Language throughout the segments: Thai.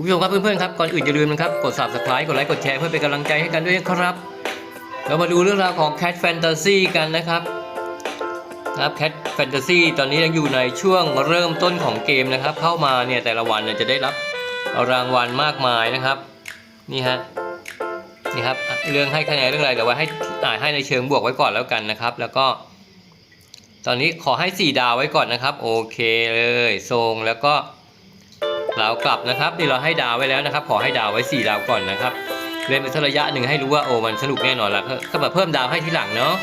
คุณผู้ชมครับเพื่อนๆครับก่อนอื่นอย่าลืมนะครับกด subscribe กดไลค์กดแชร์เพื่อเป็นกำลังใจให้กันด้วยครับ เรามาดูเรื่องราวของ Cat Fantasy กันนะครับนะครับ Cat Fantasy ตอนนี้ยังอยู่ในช่วงเริ่มต้นของเกมนะครับ เข้ามาเนี่ยแต่ละวันเนี่ยจะได้รับรางวัลมากมายนะครับนี่ฮะนี่ครับเรื่องให้คะแนนเรื่องอะไรเดี๋ยวไว้ให้อ่าให้ในเชิงบวกไว้ก่อนแล้วกันนะครับ แล้วก็ ตอนนี้ขอให้ 4 ดาวไว้ก่อนนะครับ โอเคเลยทรงแล้วก็ รากลับนะครับนี่เราให้ดาวไว้แล้วนะครับ ขอให้ดาวไว้4ดาวก่อนนะครับเล่นไปสักระยะหนึ่งให้รู้ว่าโอ้มันสนุกแน่นอนแล้วก็มาเพิ่มดาวให้ทีหลังเนาะ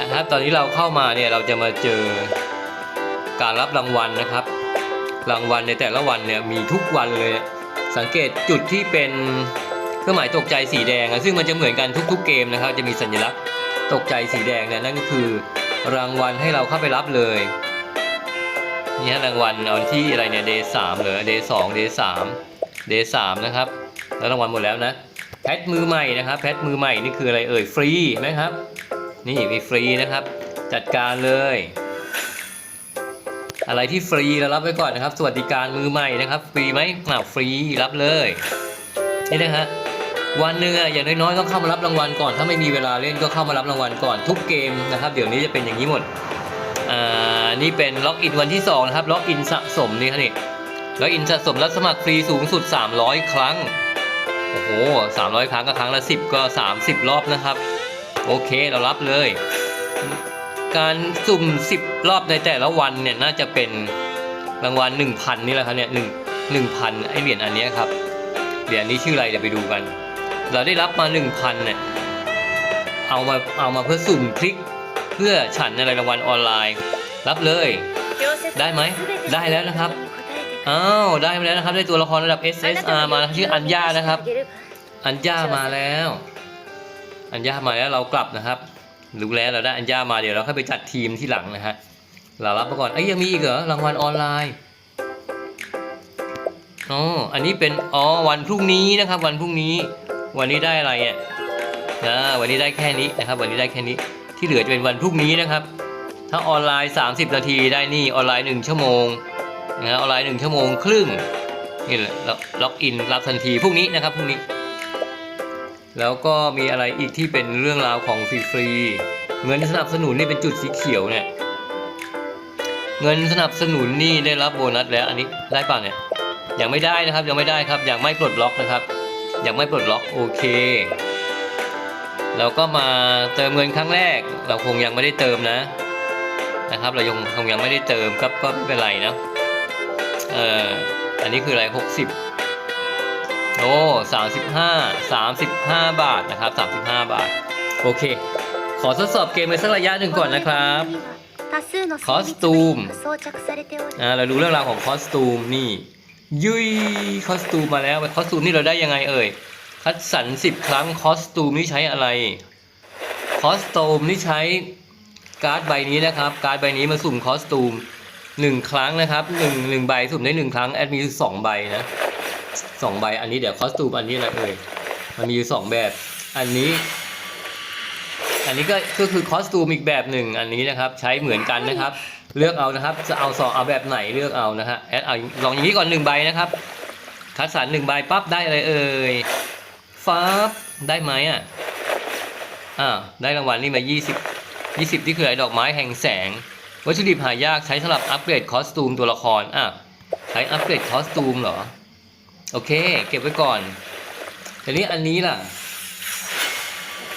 นะครับ ตอนนี้เราเข้ามาเนี่ยเราจะมาเจอการรับรางวัลนะครับ รางวัลในแต่ละวันเนี่ยมีทุกวันเลย สังเกตจุดที่เป็นเครื่องหมายตกใจสีแดงอะซึ่งมันจะเหมือนกันทุกๆเกมนะครับ จะมีสัญลักษณ์ตกใจสีแดงเนี่ยนั่นก็คือ รางวัลให้เราเข้าไปรับเลย นี่ฮะรางวัลเอาที่อะไรเนี่ย day สามเหรอ day สอง day สาม day สามนะครับแล้วรางวัลหมดแล้วนะแพทมือใหม่นะครับแพทมือใหม่นี่คืออะไรเอ่ยฟรีไหมครับ นี่มีฟรีนะครับ จัดการเลย อะไรที่ฟรีเรารับไว้ก่อนนะครับ สวัสดิการมือใหม่นะครับ ฟรีไหมอ้าวฟรีรับเลยนี่นะฮะวันหนึ่งอะอย่างน้อยๆต้องเข้ามารับรางวัลก่อน ถ้าไม่มีเวลาเล่นก็เข้ามารับรางวัลก่อนทุกเกมนะครับ เดี๋ยวนี้จะเป็นอย่างนี้หมดอ่า นี่เป็นล็อกอินวันที่2นะครับล็อกอินสะสมนี่ครับนี่ล็อกอินสะสมรับสมัครฟรีสูงสุด 300 ครั้งโอ้โห300 ครั้งก็ครั้งละ 10 ก็ 30 รอบนะครับโอเคเรารับเลย การสุ่ม 10 รอบในแต่ละวันเนี่ยน่าจะเป็นรางวัล1,000 นี่แหละครับเนี่ย1 1,000ไอเหรียญอันนี้ครับเหรียญนี้ชื่ออะไรเดี๋ยวไปดูกัน เราได้รับมา1,000เนี่ยเอามาเอามาเพื่อสุ่มคลิกเพื่อฉันในรางวัลออนไลน์ รับเลย ได้ไหม ได้แล้วนะครับ อ้าว ได้มาแล้วนะครับ ได้ตัวละครระดับ SSR มาชื่ออัญญานะครับ อัญญามาแล้ว อัญญามาแล้วเรากลับนะครับ รู้แล้วเราได้อัญญามาเดี๋ยวเราค่อยไปจัดทีมที่หลังนะฮะ เรารับมาก่อน เอ้ยยังมีอีกเหรอ รางวัลออนไลน์ อ๋อ อันนี้เป็น อ๋อ วันพรุ่งนี้นะครับ วันพรุ่งนี้ วันนี้ได้อะไรอะอ่าวันนี้ได้แค่นี้นะครับ วันนี้ได้แค่นี้ ที่เหลือจะเป็นวันพรุ่งนี้นะครับ ถ้าออนไลน์ 30 นาทีได้นี่ออนไลน์ 1 ชั่วโมงนะฮะออนไลน์ 1 ชั่วโมงครึ่งนี่แหละล็อกอกอินรับทันทีพรุ่งนี้นะครับพรุ่งนี้ แล้วก็มีอะไรอีกที่เป็นเรื่องราวของฟรีๆเงินสนับสนุนนี่เป็นจุดสีเขียวเนี่ยเงินสนับสนุนนี่ได้รับโบนัสแล้วอันนี้ได้ป่ะเนี่ยยังไม่ได้นะครับยังไม่ได้ครับยังไม่ปลดล็อกนะครับยังไม่ปลดล็อกโอเคเราก็มาเติมเงินครั้งแรก เราคงยังไม่ได้เติมนะ นะครับ เรายังคงยังไม่ได้เติมครับก็ไม่เป็นไรนะเอ่ออันนี้คืออะไร 60 โอ้35 35บาทนะครับ35บาท โอเค ขอทดสอบเกมไปสักระยะหนึ่งก่อนนะครับคอสตูมอ่าเรารู้เรื่องราวของคอสตูมนี่ ยุยคอสตูมมาแล้วคอสตูมนี่เราได้ยังไงเอ่ย คัดสรรสิบครั้งคอสตูมนี่ใช้อะไร คอสตูมนี่ใช้ การ์ดใบนี้นะครับ การ์ดใบนี้มาสุ่มคอสตูมหนึ่งครั้งนะครับหนึ่งหนึ่งใบสุ่มได้หนึ่งครั้งแอดมีอยู่สองใบนะสองใบอันนี้เดี๋ยวคอสตูมอันนี้อะไรเอ่ยมันมีอยู่สองแบบ อันนี้ อันนี้ก็ก็คือคอสตูมอีกแบบหนึ่งอันนี้นะครับ ใช้เหมือนกันนะครับ เลือกเอานะครับ จะเอาสองเอาแบบไหนเลือกเอานะฮะแอดเอาลองอย่างนี้ก่อนหนึ่งใบนะครับคัดสรรหนึ่งใบปั๊บได้อะไรเอ่ยฟ้าบได้ไหมอะอ่าได้รางวัลนี่มา20 20 ที่คือไอ้ดอกไม้แห่งแสง วัตถุดิบหายากใช้สำหรับอัปเกรดคอสตูมตัวละครอะใช้อัปเกรดคอสตูมเหรอ โอเค เก็บไว้ก่อนทีนี้อันนี้ล่ะ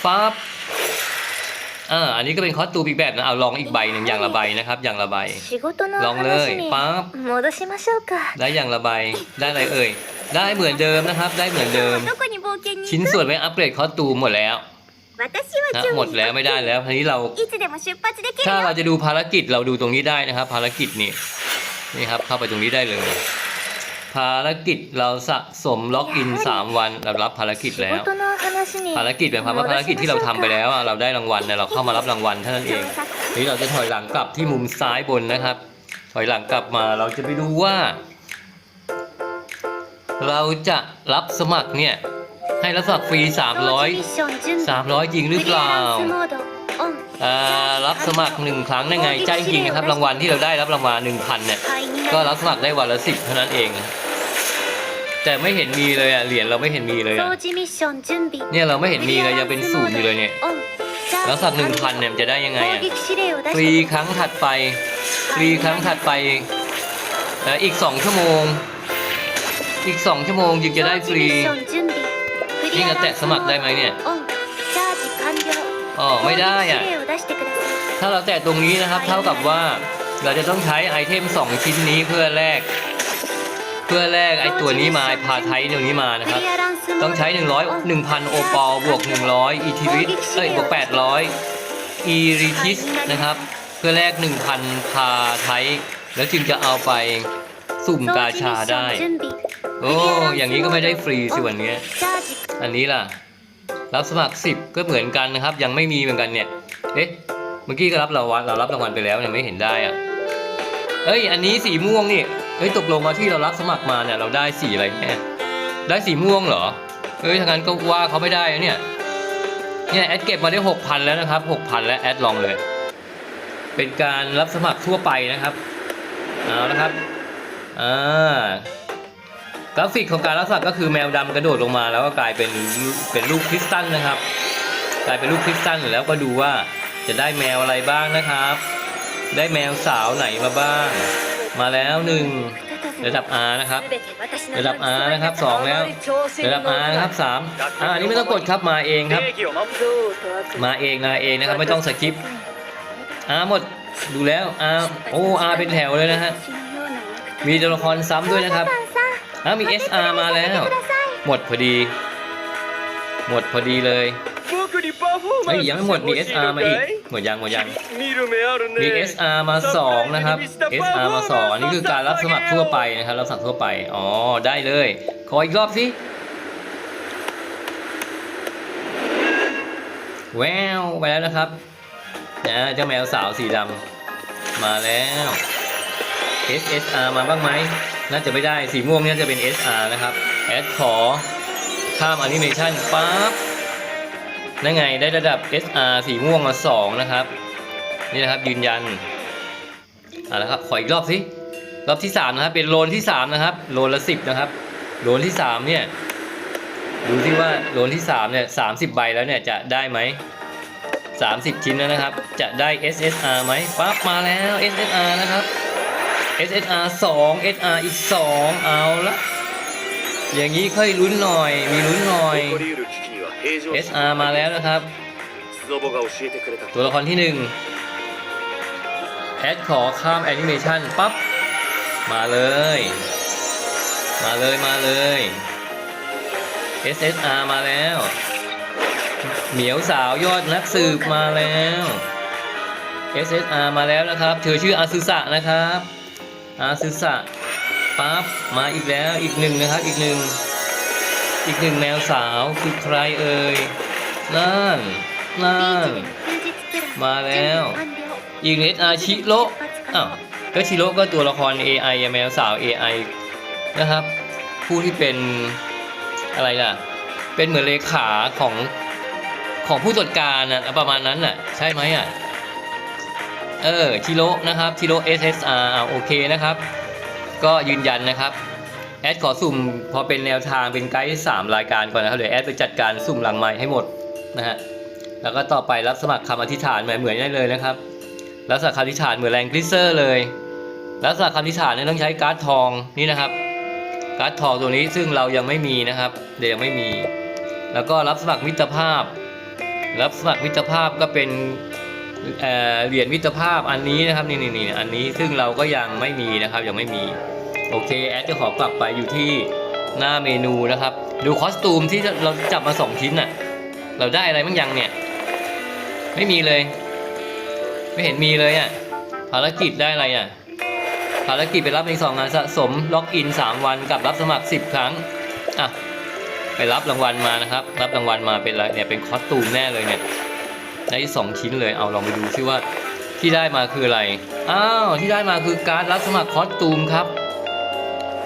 ฟ้าอ่าอันนี้ก็เป็นคอสตูมอีกแบบนะเอาลองอีกใบหนึ่งอย่างละใบนะครับ อย่างละใบลองเลยปั๊บได้อย่างละใบได้อะไรเอ่ยได้เหมือนเดิมนะครับ ได้เหมือนเดิม ชิ้นส่วนไปอัปเกรดคอสตูมหมดแล้ว นะหมดแล้วไม่ได้แล้วทีนี้เราถ้าเราจะดูภารกิจเราดูตรงนี้ได้นะครับ ภารกิจนี่นี่ครับเข้าไปตรงนี้ได้เลย ภารกิจเราสะสมล็อกอิน 3 วันเรารับภารกิจแล้ว ภารกิจเว่าภารกิจที่เราทำไปแล้วเราได้รางวัลเราเข้ามารับรางวัลเท่านั้นเองทีนี้เราจะถอยหลังกลับที่มุมซ้ายบนนะครับ ถอยหลังกลับมาเราจะไปดูว่า เราจะรับสมัครเนี่ย ให้รับสมัครฟรี 300 300 จริงหรือเปล่าอ่ารับสมัครหนึ่งครั้งได้ไงใจจริงนะครับรางวัลที่เราได้รับรางวัลหนึ่งพันเนี่ยก็รับสมัครได้วันละสิบเท่านั้นเอง แต่ไม่เห็นมีเลยอะเหรียญเราไม่เห็นมีเลยเนี่ยเราไม่เห็นมีเลยยังเป็นศูนย์อยู่เลยเนี่ยแล้วสักหนึ่งพันเนี่ยจะได้ยังไงอะฟรีครั้งถัดไปฟรีครั้งถัดไปอีกสองชั่วโมง อีกสองชั่วโมงยึงจะได้ฟรี นี่จะแตะสมัครได้ไหมเนี่ยอ๋อไม่ได้อะถ้าเราแตะตรงนี้นะครับ เท่ากับว่าเราจะต้องใช้ไอเทม 2 ชิ้นนี้เพื่อแลกเพื่อแลกไอตัวนี้มาพาไทยตัวนี้มานะครับ ต้องใช้ 100 1,000 โอปอลบวก 100 อีทิวิสเอ้ยบวก 800 อีริทิสนะครับ เพื่อแลก1,000 พาไทย แล้วจึงจะเอาไป สุ่มกาชาได้ โอ้ อย่างนี้ก็ไม่ได้ฟรีสิวันนี้ อันนี้ล่ะ รับสมัครสิบก็เหมือนกันนะครับ ยังไม่มีเหมือนกันเนี่ย เอ๊ะ เมื่อกี้ก็รับเราวันเรารับรางวัลไปแล้วเนี่ยไม่เห็นได้อะเอ้ย อันนี้สีม่วงนี่ เอ้ย ตกลงมาที่เรารับสมัครมาเนี่ยเราได้สีอะไรแน่ได้สีม่วงเหรอ เอ้ยทางนั้นก็ว่าเขาไม่ได้เนี่ย เนี่ยแอดเก็บมาได้หกพันแล้วนะครับหกพันแล้วแอดลองเลย เป็นการรับสมัครทั่วไปนะครับ เอาละครับ อ่ากราฟิกของการรับสมัครก็คือแมวดำกระโดดลงมา แล้วก็กลายเป็นเป็นลูกคริสตัลนะครับ กลายเป็นลูกคริสตัลแล้วก็ดูว่าจะได้แมวอะไรบ้างนะครับ ได้แมวสาวไหนมาบ้าง มาแล้วหนึ่งระดับ R นะครับ ระดับ R นะครับสองแล้ว ระดับ R นะครับสามอ่าอันนี้ไม่ต้องกดครับมาเองครับ มาเองมาเองนะครับไม่ต้องสกิป R หมดดูแล้ว R โอ้ R เป็นแถวเลยนะฮะ มีตัวละครซ้ำด้วยนะครับอะมี SR มาแล้ว หมดพอดี หมดพอดีเลยเฮ้ยยังไม่หมดมี SR มาอีก หมดยังหมดยัง มี SR มา 2 นะครับ SR มา 2 อันนี้คือการรับสมัครทั่วไปนะครับ รับสมัครทั่วไป อ๋อ ได้เลย ขออีกรอบสิแววไปแล้วนะครับนะเจ้าแมวสาวสีดำมาแล้ว SSR มาบ้างไหมน่าจะไม่ได้สีม่วงเนี่ยจะเป็น SR นะครับแอดขอข้ามอนิเมชันปั๊บนั่นไงได้ระดับ SR สีม่วงมา 2 นะครับ นี่นะครับยืนยันเอาละครับขออีกรอบสิรอบที่ 3 นะครับ เป็นโลนที่ 3 นะครับ โลนละ 10 นะครับ โลนที่ 3 เนี่ยดูที่ว่าโลนที่ 3 เนี่ย30ใบแล้วเนี่ยจะได้ไหม 30 ชิ้นแล้วนะครับ จะได้ SSR ไหมปั๊บมาแล้ว SSR นะครับ SSR 2 SR อีก 2 เอาละ อย่างนี้ค่อยลุ้นหน่อย มีลุ้นหน่อย SR มาแล้วนะครับ ตัวละครที่ 1 แอดขอข้ามแอนิเมชันปั๊บ มาเลย มาเลยมาเลย SSR มาแล้ว เหมียวสาวยอดนักสืบมาแล้ว SSR มาแล้วนะครับ เธอชื่ออาซึสะนะครับ อาซึสะปั๊บมาอีกแล้วอีกหนึ่งนะครับอีกหนึ่งอีกหนึ่งแมวสาวคือใครเอ่ยนั่นนั่นมาแล้ว อีกเนสอาชิโร่อ้าวก็ชิโร่ก็ตัวละคร AI อแมวสาว AI นะครับ ผู้ที่เป็นอะไรล่ะ เป็นเหมือนเลขาของของผู้ตรวจการนะประมาณนั้นน่ะ ใช่ไหมอะ เออชิโร่นะครับชิโร่ SSR อ่าโอเคนะครับ ก็ยืนยันนะครับแอดขอสุ่มพอเป็นแนวทางเป็นไกด์สามรายการก่อนนะครับเดี๋ยวแอดไปจัดการสุ่มหลังไม้ให้หมดนะฮะแล้วก็ต่อไปรับสมัครคำอธิษฐานเหมือนเหมือนได้เลยนะครับรับสมัครคำอธิษฐานเหมือนแรงกลิเซอร์เลยรับสมัครคำอธิษฐานเนี่ยต้องใช้การ์ดทองนี่นะครับ การ์ดทองตัวนี้ซึ่งเรายังไม่มีนะครับ เดี๋ยวยังไม่มี แล้วก็รับสมัครมิตรภาพ รับสมัครมิตรภาพก็เป็น เหรียญมิตรภาพอันนี้นะครับนี่นี่นี่อันนี้ซึ่งเราก็ยังไม่มีนะครับยังไม่มีโอเคแอดจะขอกลับไปอยู่ที่หน้าเมนูนะครับ ดูคอสตูมที่เราจับมาสองชิ้นน่ะเราได้อะไรบ้างยังเนี่ย ไม่มีเลย ไม่เห็นมีเลยอะภารกิจได้อะไรอะภารกิจไปรับในสองงานสะสมล็อกอิน 3 วันกับรับสมัคร 10 ครั้งอะไปรับรางวัลมานะครับ รับรางวัลมาเป็นอะไรเนี่ยเป็นคอสตูมแน่เลยเนี่ย ได้สองชิ้นเลยเอาลองไปดูซิว่าที่ได้มาคืออะไร อ้าวที่ได้มาคือการดรับสมัครคอสตูมครับ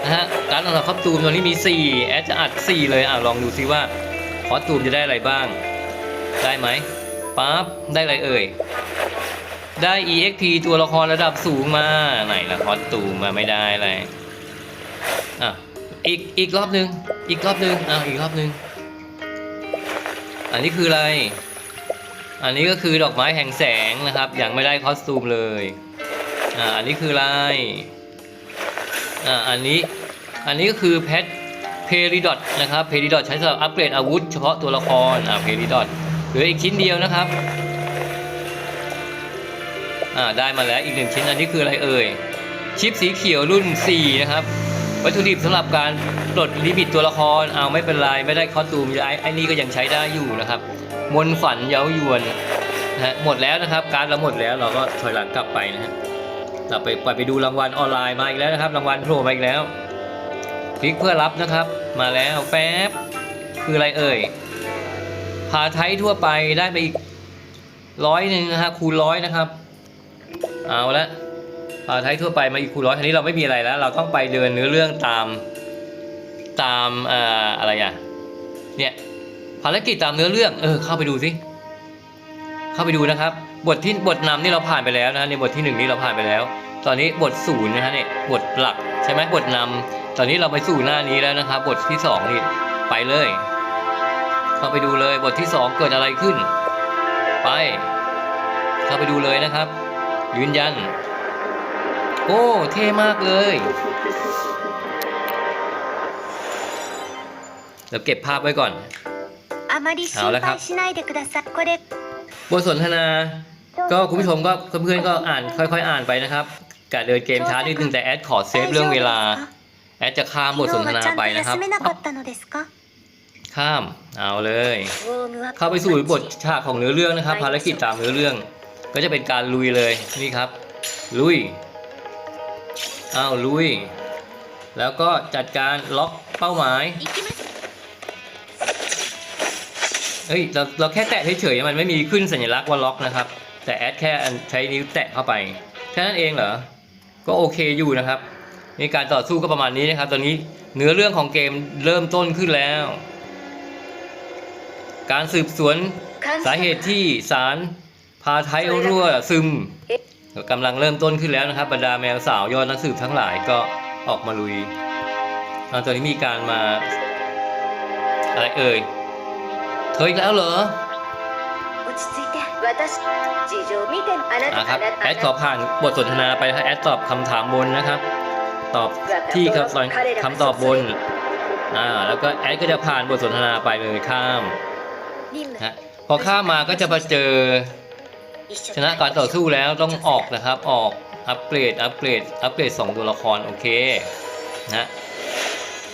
นะฮะการดรับสมัครคอสตูมตัวนี้มี 4 แอดจะอัด 4 เลยอะลองดูซิว่าคอสตูมจะได้อะไรบ้าง ได้ไหมปั๊บได้อะไรเอ่ย ได้ EXP ตัวละครระดับสูงมาไหนละคอสตูมมาไม่ได้อะไรอะอีกอีกรอบหนึ่งอีกรอบหนึ่งอ้าวอีกรอบหนึ่งอันนี้คืออะไร อันนี้ก็คือดอกไม้แห่งแสงนะครับ ยังไม่ได้คอสตูมเลยอ่าอันนี้คืออะไรอ่าอันนี้อันนี้ก็คือแพทเพริดอทนะครับเพริดอทใช้สำหรับอัปเกรดอาวุธเฉพาะตัวละครอ่าเพริดอทเหลืออีกชิ้นเดียวนะครับอ่าได้มาแล้วอีกหนึ่งชิ้นอันนี้คืออะไรเอ่ยชิปสีเขียวรุ่น 4 นะครับ วัตถุดิบสำหรับการปลดลิมิตตัวละครเอาไม่เป็นไร ไม่ได้คอสตูมไอ้ไอ้นี่ก็ยังใช้ได้อยู่นะครับ มนฝันเย้ายวนนะฮะหมดแล้วนะครับ การเราหมดแล้วเราก็ถอยหลังกลับไปนะฮะเราไปไปไปดูรางวัลออนไลน์มาอีกแล้วนะครับ รางวัลโผล่มาอีกแล้วคลิกเพื่อรับนะครับ มาแล้วแป๊บคืออะไรเอ่ยพาไทยทั่วไปได้ไปอีกร้อยหนึ่งนะฮะคูณร้อยนะครับ เอาละอ่าไทยทั่วไปมาอีกคูณร้อยทีนี้เราไม่มีอะไรแล้ว เราต้องไปเดินเนื้อเรื่องตามตามอ่ออะไรอะเนี่ย ภารกิจตามเนื้อเรื่องเออเข้าไปดูสิเข้าไปดูนะครับ บทที่บทนำนี่เราผ่านไปแล้วนะในบทที่หนึ่งนี่เราผ่านไปแล้ว ตอนนี้บทศูนย์นะฮะเนี่ยบทหลักใช่ไหมบทนำตอนนี้เราไปสู่หน้านี้แล้วนะครับ บทที่สองนี่ไปเลย เข้าไปดูเลยบทที่สองเกิดอะไรขึ้น ไป เข้าไปดูเลยนะครับ ยืนยัน โอ้เท่มากเลยเดี๋ยวเก็บภาพไว้ก่อน あまり心好了ครับ 配しないでくださいこれ บทสนทนา ก็คุณผู้ชมก็เพื่อนๆก็อ่านค่อยๆอ่านไปนะครับกะเดินเกมช้านิดนึงแต่แอดขอเซฟเรื่องเวลา แอดจะข้ามบทสนทนาไปนะครับ 昨日はちゃんと休めなか ปั๊บ ったのですか ข้าม เอาเลย ウォームアップ เข้าไปสู่บทฉากของเนื้อเรื่องนะครับ ภารกิจตามเนื้อเรื่อง ก็จะเป็นการลุยเลยนี่ครับ ลุยอ้าวลุย แล้วก็จัดการล็อกเป้าหมาย เฮ้ยเราเราแค่แตะเฉยๆมันไม่มีขึ้นสัญลักษณ์ว่าล็อกนะครับ แต่แอดแค่ใช้นิ้วแตะเข้าไปแค่นั้นเองเหรอก็โอเคอยู่นะครับในการต่อสู้ก็ประมาณนี้นะครับ ตอนนี้เนื้อเรื่องของเกมเริ่มต้นขึ้นแล้ว การสืบสวนสาเหตุที่ศาลพาไทยรั่วซึมกำลังเริ่มต้นขึ้นแล้วนะครับบรรดาแมวสาวยอดนักสืบทั้งหลายก็ออกมาลุยตอนนี้มีการมาอะไรเอ่ย จออีกแล้วเหรอนะครับแอดขอผ่านบทสนทนาไปแอดตอบคำถามบนนะครับ ตอบที่ครับตอบคำตอบบนอ่าแล้วก็แอดก็จะผ่านบทสนทนาไปมือข้ามฮะพอข้ามมาก็จะมาเจอ ชนะการต่อสู้แล้วต้องออกนะครับ ออกอัปเกรดอัปเกรดอัปเกรดสองตัวละครโอเคนะ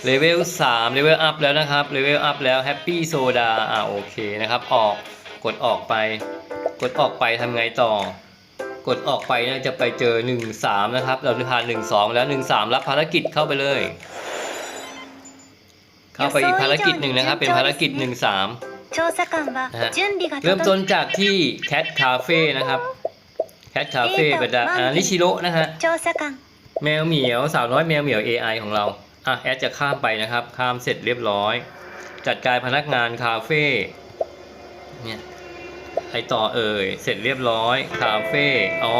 เลเวล3เลเวลอัพแล้วนะครับเลเวลอัพแล้วแฮปปี้โซดาอ่าโอเคนะครับ ออกกดออกไป กดออกไปทำไงต่อ กดออกไปนะจะไปเจอ 1 3 นะครับ เราผ่าน 1 2 แล้ว 1 3 รับภารกิจเข้าไปเลย เข้าไปอีกภารกิจหนึ่งนะครับ เป็นภารกิจ 1 3 เริ่มต้นจากที่แคทคาเฟ่นะครับแคทคาเฟ่บรรดานิชิโร่นะฮะแมวเหมียวสาวน้อยแมวเหมียว AI ของเรา อะแอดจะข้ามไปนะครับ ข้ามเสร็จเรียบร้อย จัดการพนักงานคาเฟ่เนี่ยไอต่อเอ่ยเสร็จเรียบร้อยคาเฟ่อ๋อ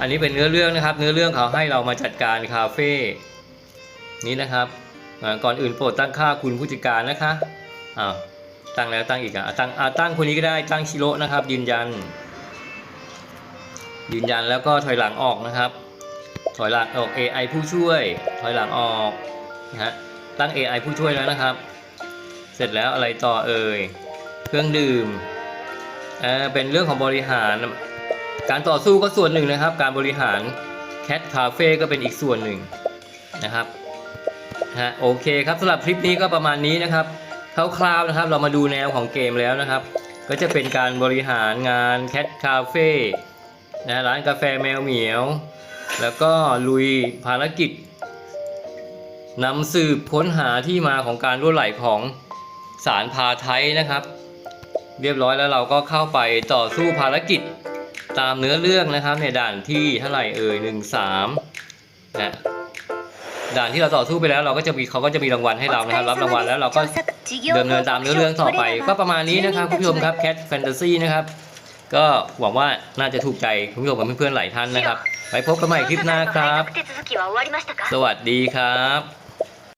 อันนี้เป็นเนื้อเรื่องนะครับ เนื้อเรื่องเขาให้เรามาจัดการคาเฟ่นี้นะครับก่อนอื่นโปรดตั้งค่าคุณผู้จัดการนะคะอ้าวตั้งแล้วตั้งอีกอะอะตั้งอะตั้งคนนี้ก็ได้ตั้งชิโร่นะครับ ยืนยัน ยืนยันแล้วก็ถอยหลังออกนะครับ ถอยหลังออก AI ผู้ช่วย ถอยหลังออก นะฮะตั้ง AI ผู้ช่วยแล้วนะครับ เสร็จแล้วอะไรต่อเอ่ยเครื่องดื่มเออเป็นเรื่องของบริหาร การต่อสู้ก็ส่วนหนึ่งนะครับ การบริหารแคทคาเฟ่ก็เป็นอีกส่วนหนึ่งนะครับฮะโอเคครับสำหรับคลิปนี้ก็ประมาณนี้นะครับคร่าวๆนะครับเรามาดูแนวของเกมแล้วนะครับ ก็จะเป็นการบริหารงานแคทคาเฟ่นะร้านกาแฟแมวเหมียว แล้วก็ลุยภารกิจ นำสืบค้นหาที่มาของการรั่วไหลของสารพาไทยนะครับ เรียบร้อยแล้วเราก็เข้าไปต่อสู้ภารกิจตามเนื้อเรื่องนะครับ ในด่านที่เท่าไหร่เอ่ยหนึ่งสามนะด่านที่เราต่อสู้ไปแล้วเราก็จะมีเขาก็จะมีรางวัลให้เรานะครับ รับรางวัลแล้วเราก็เดินเนินตามเนื้อเรื่องต่อไป ก็ประมาณนี้นะครับคุณผู้ชมครับแคทแฟนตาซีนะครับก็หวังว่าน่าจะถูกใจคุณผู้ชมกับเพื่อนๆหลายท่านนะครับ ไปพบกันใหม่คลิปหน้าครับ สวัสดีครับ